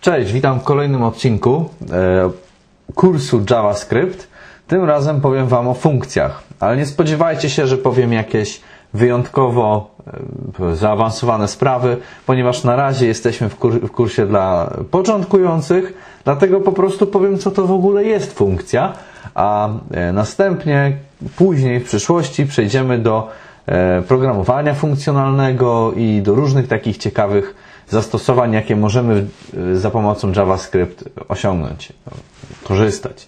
Cześć, witam w kolejnym odcinku e, kursu JavaScript. Tym razem powiem Wam o funkcjach, ale nie spodziewajcie się, że powiem jakieś wyjątkowo e, zaawansowane sprawy, ponieważ na razie jesteśmy w, kur w kursie dla początkujących, dlatego po prostu powiem, co to w ogóle jest funkcja, a e, następnie, później w przyszłości przejdziemy do e, programowania funkcjonalnego i do różnych takich ciekawych zastosowań, jakie możemy y, za pomocą JavaScript osiągnąć, korzystać.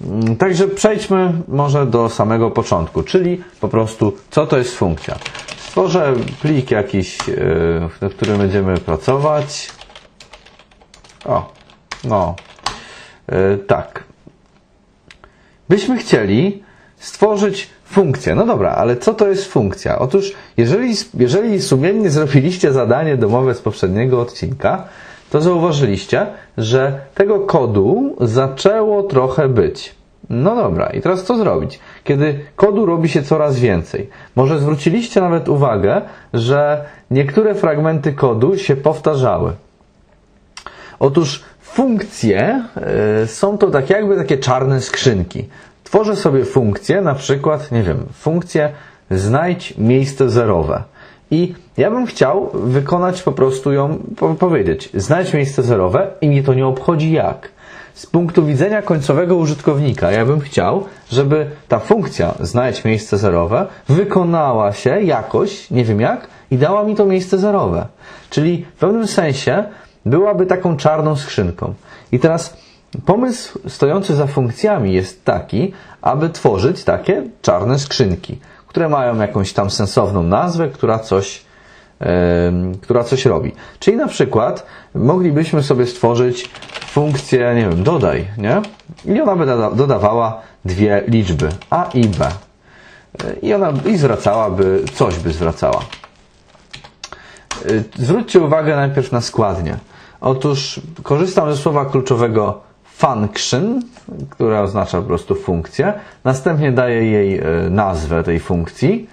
Mm, Także przejdźmy może do samego początku, czyli po prostu co to jest funkcja. Stworzę plik jakiś, y, w którym będziemy pracować. O, no, y, tak. Byśmy chcieli stworzyć funkcję. No dobra, ale co to jest funkcja? Otóż, jeżeli, jeżeli sumiennie zrobiliście zadanie domowe z poprzedniego odcinka, to zauważyliście, że tego kodu zaczęło trochę być. No dobra, i teraz co zrobić? Kiedy kodu robi się coraz więcej. Może zwróciliście nawet uwagę, że niektóre fragmenty kodu się powtarzały. Otóż funkcje y, są to tak jakby takie czarne skrzynki. Tworzę sobie funkcję, na przykład, nie wiem, funkcję znajdź miejsce zerowe. I ja bym chciał wykonać po prostu ją, powiedzieć, znajdź miejsce zerowe i mnie to nie obchodzi jak. Z punktu widzenia końcowego użytkownika, ja bym chciał, żeby ta funkcja znajdź miejsce zerowe wykonała się jakoś, nie wiem jak, i dała mi to miejsce zerowe. Czyli w pewnym sensie byłaby taką czarną skrzynką. I teraz Pomysł stojący za funkcjami jest taki, aby tworzyć takie czarne skrzynki, które mają jakąś tam sensowną nazwę, która coś, yy, która coś robi. Czyli na przykład moglibyśmy sobie stworzyć funkcję, nie wiem, dodaj, nie? I ona by dodawała dwie liczby, a i b. I ona i zwracałaby, coś by zwracała. Zwróćcie uwagę najpierw na składnie. Otóż korzystam ze słowa kluczowego function, która oznacza po prostu funkcję. Następnie daję jej e, nazwę tej funkcji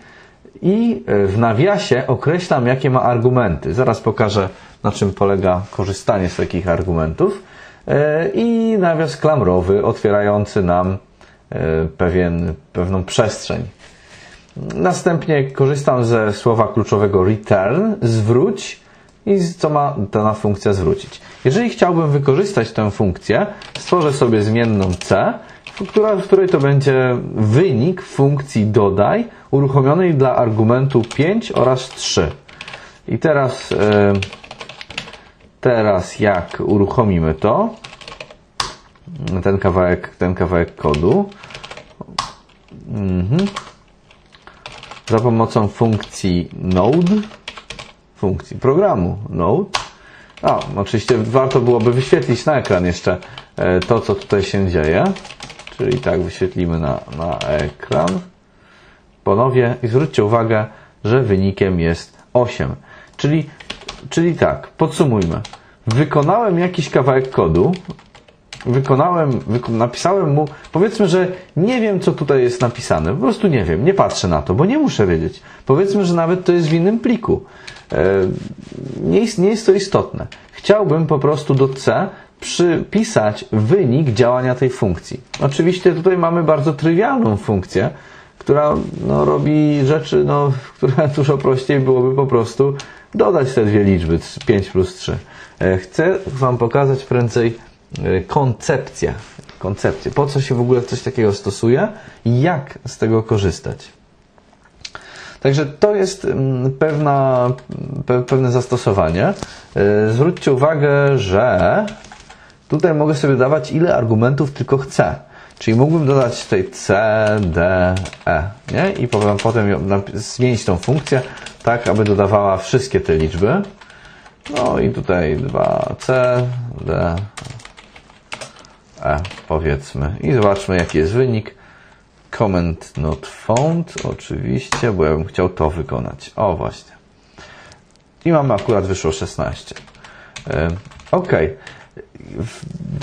i e, w nawiasie określam, jakie ma argumenty. Zaraz pokażę, na czym polega korzystanie z takich argumentów. E, I nawias klamrowy, otwierający nam pewien, pewną przestrzeń. Następnie korzystam ze słowa kluczowego return, zwróć, i co ma dana funkcja zwrócić. Jeżeli chciałbym wykorzystać tę funkcję, stworzę sobie zmienną c, która, w której to będzie wynik funkcji dodaj uruchomionej dla argumentu 5 oraz 3. I teraz, e, teraz jak uruchomimy to, ten kawałek, ten kawałek kodu, mhm. za pomocą funkcji node, funkcji programu Node. A, oczywiście warto byłoby wyświetlić na ekran jeszcze e, to, co tutaj się dzieje. Czyli tak wyświetlimy na, na ekran. Ponownie i zwróćcie uwagę, że wynikiem jest 8. Czyli, czyli tak, podsumujmy. Wykonałem jakiś kawałek kodu, wykonałem, wyko napisałem mu, powiedzmy, że nie wiem, co tutaj jest napisane. Po prostu nie wiem, nie patrzę na to, bo nie muszę wiedzieć. Powiedzmy, że nawet to jest w innym pliku. E, nie jest, nie jest to istotne. Chciałbym po prostu do C przypisać wynik działania tej funkcji. Oczywiście tutaj mamy bardzo trywialną funkcję, która no, robi rzeczy, no, które dużo prościej byłoby po prostu dodać te dwie liczby, 5 plus 3. E, chcę Wam pokazać prędzej e, koncepcję. koncepcję. Po co się w ogóle coś takiego stosuje i jak z tego korzystać. Także to jest mm, pewna, pewne zastosowanie. E, zwróćcie uwagę, że tutaj mogę sobie dawać ile argumentów tylko chcę. Czyli mógłbym dodać tutaj C, D, E. Nie? I potem zmienić tą funkcję tak, aby dodawała wszystkie te liczby. No i tutaj 2C, D, E powiedzmy. I zobaczmy jaki jest wynik. Comment not found, oczywiście, bo ja bym chciał to wykonać. O, właśnie. I mamy akurat wyszło 16. Ok.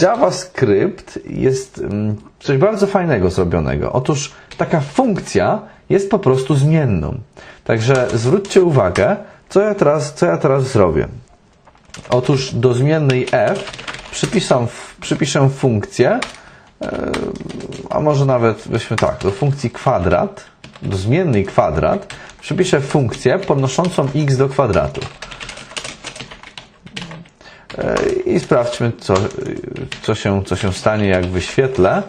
JavaScript jest mm, coś bardzo fajnego zrobionego. Otóż taka funkcja jest po prostu zmienną. Także zwróćcie uwagę, co ja teraz, co ja teraz zrobię. Otóż do zmiennej f przypiszę, przypiszę funkcję, a może nawet weźmy tak, do funkcji kwadrat, do zmiennej kwadrat przypiszę funkcję podnoszącą x do kwadratu. I sprawdźmy, co, co, się, co się stanie, jak wyświetlę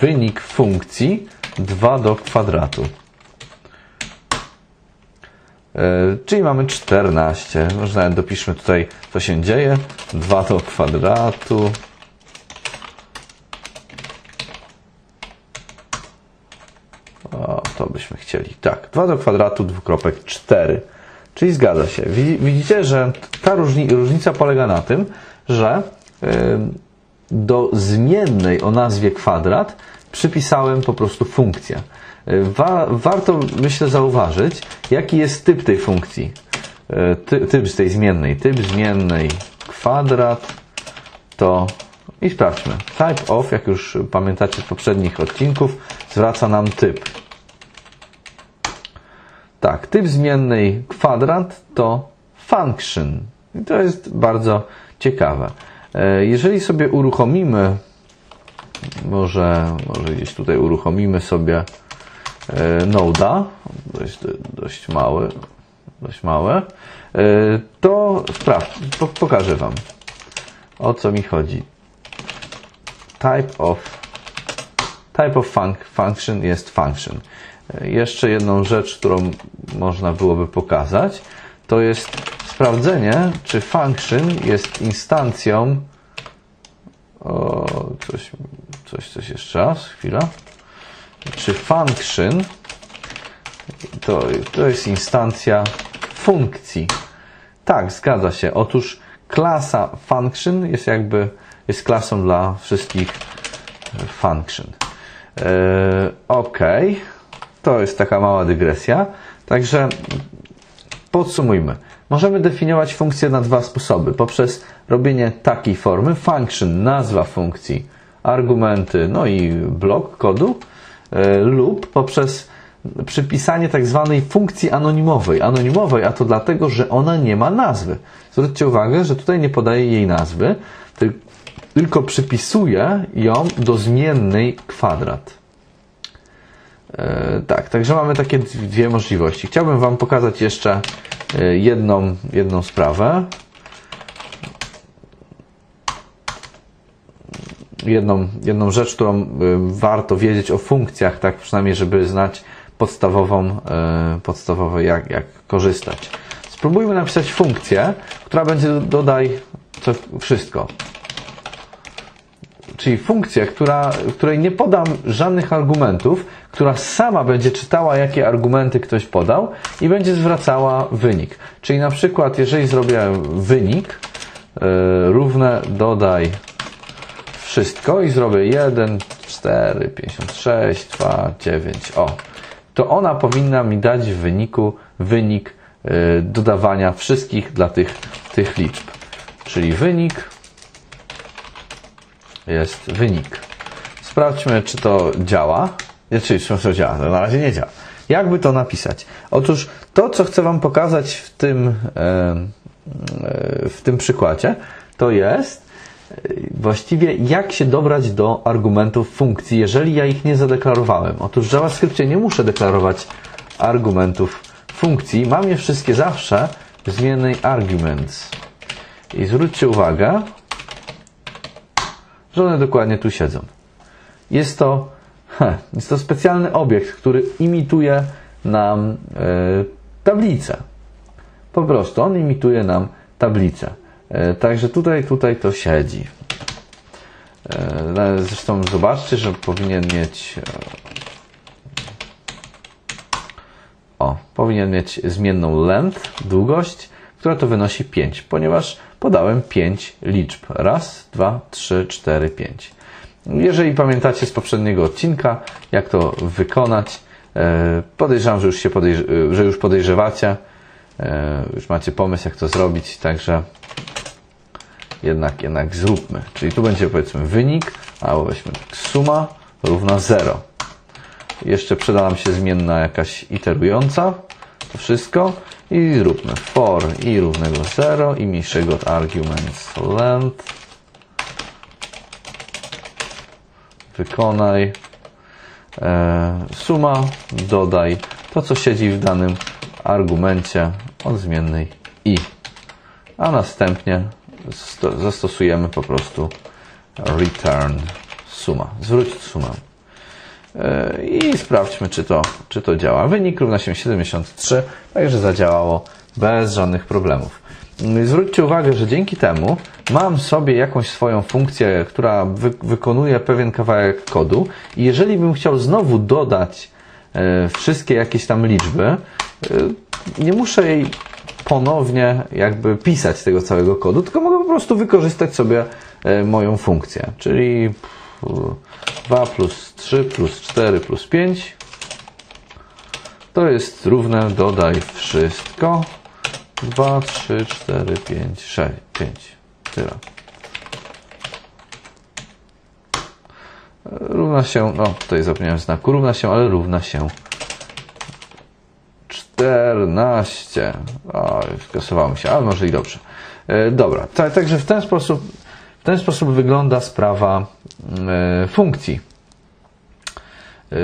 wynik funkcji 2 do kwadratu. Czyli mamy 14. Może nawet dopiszmy tutaj, co się dzieje. 2 do kwadratu. O, to byśmy chcieli. Tak, 2 do kwadratu, dwukropek 4. Czyli zgadza się. Widzicie, że ta różnica polega na tym, że do zmiennej o nazwie kwadrat przypisałem po prostu funkcję. Wa warto, myślę, zauważyć, jaki jest typ tej funkcji. Ty typ z tej zmiennej. Typ zmiennej kwadrat to i sprawdźmy. Type of, jak już pamiętacie z poprzednich odcinków, zwraca nam typ. Tak, typ zmiennej kwadrat to function. I to jest bardzo ciekawe. Jeżeli sobie uruchomimy, może, może gdzieś tutaj uruchomimy sobie Noda, dość, dość mały, dość małe, to sprawdź, pokażę Wam o co mi chodzi. Type of, type of func function jest function. Jeszcze jedną rzecz, którą można byłoby pokazać, to jest sprawdzenie, czy function jest instancją o, coś, coś, coś jeszcze raz, chwila. Czy function to, to jest instancja funkcji. Tak, zgadza się. Otóż klasa function jest jakby jest klasą dla wszystkich function. Yy, ok, to jest taka mała dygresja. Także podsumujmy. Możemy definiować funkcję na dwa sposoby. Poprzez robienie takiej formy function, nazwa funkcji, argumenty, no i blok kodu yy, lub poprzez przypisanie tak zwanej funkcji anonimowej. Anonimowej, a to dlatego, że ona nie ma nazwy. Zwróćcie uwagę, że tutaj nie podaje jej nazwy, tylko przypisuje ją do zmiennej kwadrat. E, tak, także mamy takie dwie możliwości. Chciałbym Wam pokazać jeszcze e, jedną, jedną sprawę. Jedną, jedną rzecz, którą e, warto wiedzieć o funkcjach, tak przynajmniej, żeby znać podstawową, podstawową jak, jak korzystać. Spróbujmy napisać funkcję, która będzie dodaj co, wszystko czyli funkcję, która, której nie podam żadnych argumentów, która sama będzie czytała, jakie argumenty ktoś podał i będzie zwracała wynik. Czyli na przykład, jeżeli zrobię wynik yy, równe dodaj wszystko i zrobię 1, 4, 56, 2, 9, o, to ona powinna mi dać w wyniku wynik yy, dodawania wszystkich dla tych, tych liczb. Czyli wynik jest wynik. Sprawdźmy, czy to działa. Czy działa. To na razie nie działa. Jakby to napisać? Otóż to, co chcę Wam pokazać w tym, w tym przykładzie, to jest właściwie jak się dobrać do argumentów funkcji, jeżeli ja ich nie zadeklarowałem. Otóż w JavaScriptie nie muszę deklarować argumentów funkcji. Mam je wszystkie zawsze w zmiennej arguments. I zwróćcie uwagę, że one dokładnie tu siedzą. Jest to, jest to specjalny obiekt, który imituje nam e, tablicę. Po prostu on imituje nam tablicę. E, także tutaj, tutaj to siedzi. E, zresztą zobaczcie, że powinien mieć o, powinien mieć zmienną length, długość, która to wynosi 5, ponieważ podałem 5 liczb. Raz, dwa, trzy, cztery, pięć. Jeżeli pamiętacie z poprzedniego odcinka, jak to wykonać, e, podejrzewam, że już, się podejrz że już podejrzewacie, e, już macie pomysł, jak to zrobić, także jednak, jednak zróbmy. Czyli tu będzie powiedzmy wynik, albo weźmy suma równa 0. Jeszcze przyda nam się zmienna jakaś iterująca, to wszystko I zróbmy for i równego 0 i mniejszego od arguments length. Wykonaj e, suma, dodaj to, co siedzi w danym argumencie od zmiennej i. A następnie zastosujemy po prostu return suma. Zwróć sumę. E, I sprawdźmy, czy to, czy to działa. Wynik równa się 73, także zadziałało bez żadnych problemów. Zwróćcie uwagę, że dzięki temu mam sobie jakąś swoją funkcję, która wy wykonuje pewien kawałek kodu i jeżeli bym chciał znowu dodać e, wszystkie jakieś tam liczby, e, nie muszę jej ponownie jakby pisać tego całego kodu, tylko mogę po prostu wykorzystać sobie e, moją funkcję, czyli 2 plus 3 plus 4 plus 5 to jest równe, dodaj wszystko 2, 3, 4, 5, 6, 5 tyle równa się, no tutaj zapomniałem znaku, równa się, ale równa się 14. O, skasowało mi się, ale może i dobrze. E, dobra, także w ten sposób, w ten sposób wygląda sprawa e, funkcji. E,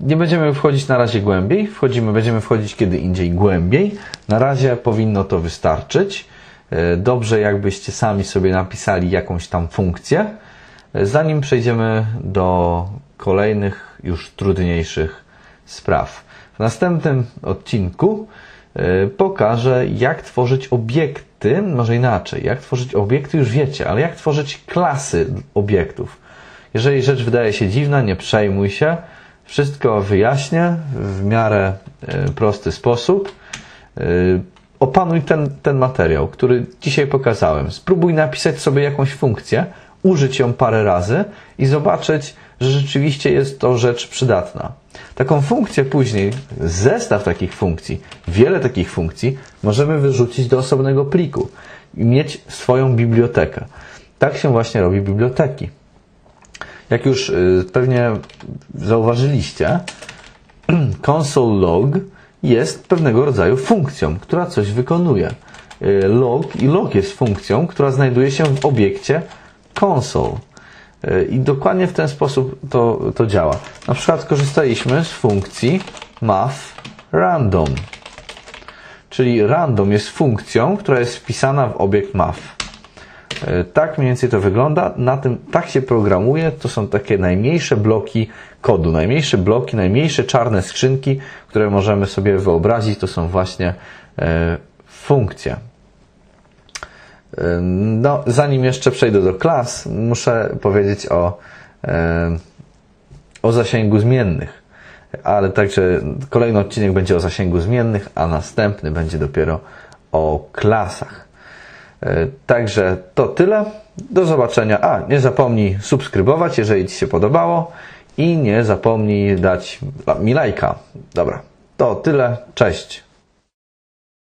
nie będziemy wchodzić na razie głębiej, wchodzimy, będziemy wchodzić kiedy indziej głębiej. Na razie powinno to wystarczyć. Dobrze, jakbyście sami sobie napisali jakąś tam funkcję, zanim przejdziemy do kolejnych, już trudniejszych spraw. W następnym odcinku e, pokażę, jak tworzyć obiekty, może inaczej, jak tworzyć obiekty już wiecie, ale jak tworzyć klasy obiektów. Jeżeli rzecz wydaje się dziwna, nie przejmuj się. Wszystko wyjaśnię w miarę e, prosty sposób. E, opanuj ten, ten materiał, który dzisiaj pokazałem. Spróbuj napisać sobie jakąś funkcję, użyć ją parę razy i zobaczyć, że rzeczywiście jest to rzecz przydatna. Taką funkcję później, zestaw takich funkcji, wiele takich funkcji, możemy wyrzucić do osobnego pliku i mieć swoją bibliotekę. Tak się właśnie robi biblioteki. Jak już y, pewnie zauważyliście, console log jest pewnego rodzaju funkcją, która coś wykonuje. Y, log i log jest funkcją, która znajduje się w obiekcie console. I dokładnie w ten sposób to, to działa. Na przykład korzystaliśmy z funkcji math random. Czyli random jest funkcją, która jest wpisana w obiekt math. E, tak mniej więcej to wygląda. Na tym tak się programuje. To są takie najmniejsze bloki kodu, najmniejsze bloki, najmniejsze czarne skrzynki, które możemy sobie wyobrazić. To są właśnie e, funkcje. No, zanim jeszcze przejdę do klas, muszę powiedzieć o, o zasięgu zmiennych. Ale także kolejny odcinek będzie o zasięgu zmiennych, a następny będzie dopiero o klasach. E, także to tyle. Do zobaczenia. A, nie zapomnij subskrybować, jeżeli Ci się podobało i nie zapomnij dać mi lajka. Dobra, to tyle. Cześć.